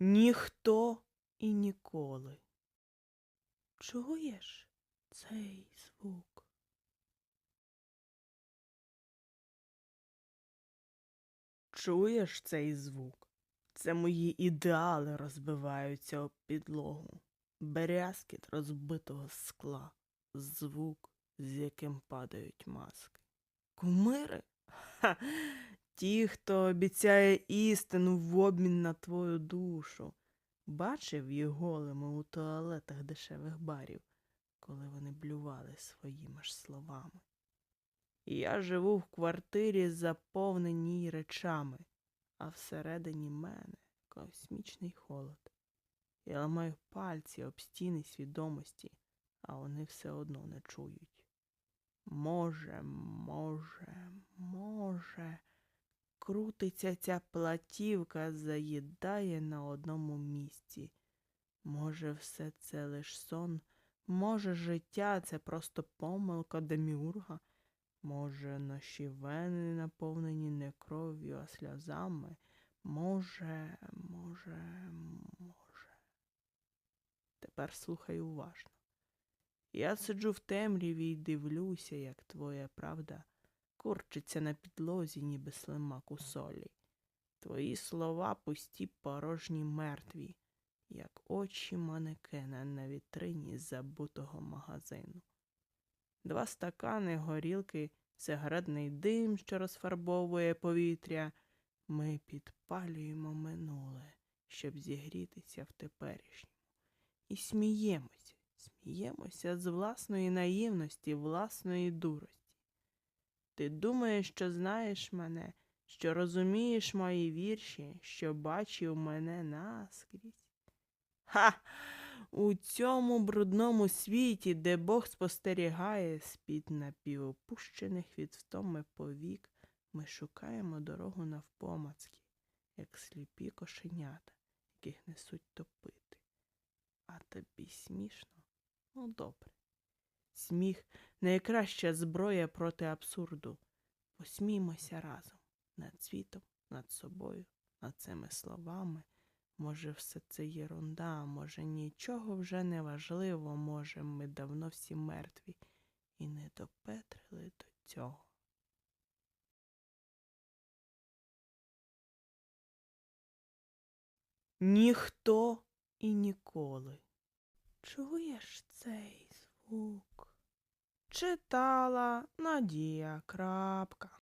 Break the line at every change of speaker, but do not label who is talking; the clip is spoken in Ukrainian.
Ніхто і ніколи. Чуєш цей звук? Чуєш цей звук? Це мої ідеали розбиваються об підлогу. Берязкіт розбитого скла, звук, з яким падають маски. Кумири? Ха! Ті, хто обіцяє істину в обмін на твою душу. Бачив їх голими у туалетах дешевих барів, коли вони блювали своїми ж словами. Я живу в квартирі, заповненій речами, а всередині мене космічний холод. Я ламаю пальці об стіни свідомості, а вони все одно не чують. Може, може, може. Крутиться ця платівка, заїдає на одному місці. Може, все це лиш сон, може, життя це просто помилка деміурга. Може, наші вени наповнені не кров'ю, а сльозами. Може, може, може. Тепер слухай уважно. Я сиджу в темряві й дивлюся, як твоя правда курчиться на підлозі, ніби слимак у солі. Твої слова пусті, порожні, мертві, як очі манекена на вітрині забутого магазину. Два стакани горілки, сигаретний дим, що розфарбовує повітря. Ми підпалюємо минуле, щоб зігрітися в теперішньому. І сміємося, сміємося з власної наївності, власної дурості. Ти думаєш, що знаєш мене, що розумієш мої вірші, що бачив мене наскрізь? Ха! У цьому брудному світі, де Бог спостерігає з-під напівопущених від втоми повік, ми шукаємо дорогу навпомацьки, як сліпі кошенята, яких несуть топити. А тобі смішно? Ну, добре. Сміх найкраща зброя проти абсурду. Посміймося разом над світом, над собою, над цими словами. Може, все це єрунда, може, нічого вже не важливо, може, ми давно всі мертві і не допетрили до цього. Ніхто і ніколи. Чуєш цей звук? Читала Надія Крапка.